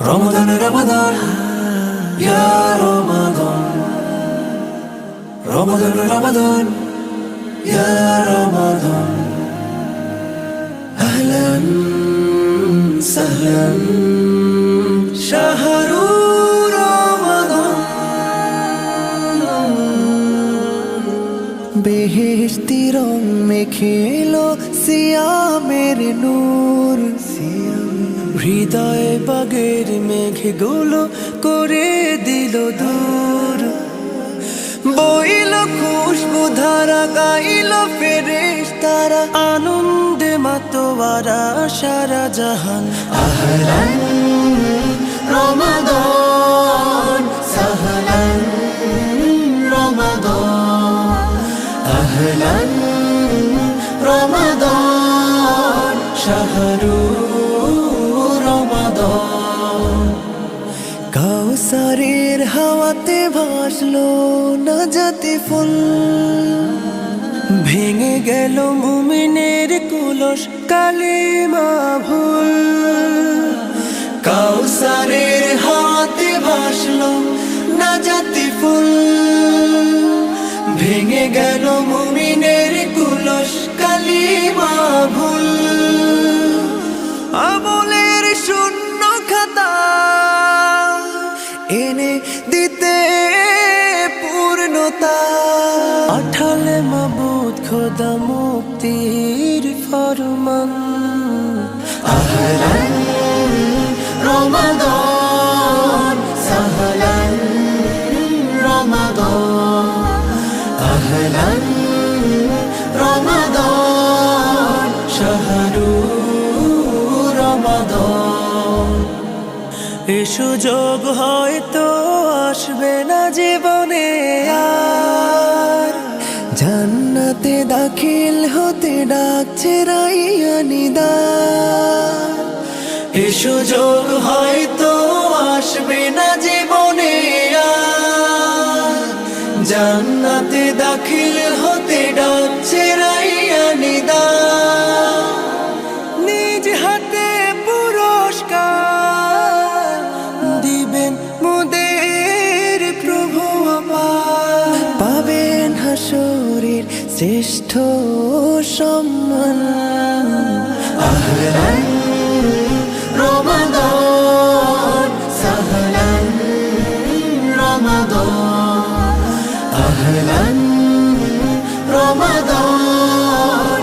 رمضان رمضان يا رمضان رمضان رمضان يا رمضان أهلا سهلا شهر রং মেখেলো সিয়ামের নূর। হৃদয়ে বাগের মেঘগুলো করে দিল দূর। বইল খুশবু ধারা, গাইল ফেরেশ তারা, আনন্দে মাতোয়ারা সারা জাহান। আহলান রমাদান সাহলান রমাদান। আহলান শাহরু রমাদান। কাউসারের হাওয়াতে ভাসলো না জাতি ফুল। ভেঙে গেল মুমিনের কুলস কালিমা ভুল। কাউসারের হাওয়াতে ভাসলো না জাতি ফুল। ভেঙে গেল দিতে পূর্ণতা। আঠালে মাবুদ খোদা মুক্তির ফরমান। আহলান রমাদান সাহলান রমাদান। আহলান রমাদান শাহরু রমাদান। এ সুযোগ হয়তো আসবে না জীবনে আর। জান্নাতে দাখিল হতে ডাকছে রাইয়ানিদা এ সুযোগ হয়তো আসবে না জীবনে আর। জান্নাতে দাখিল হতে ডাকছে শ্রেষ্ঠ সম্মান। আহলান রমাদান সাহলান। রমাদান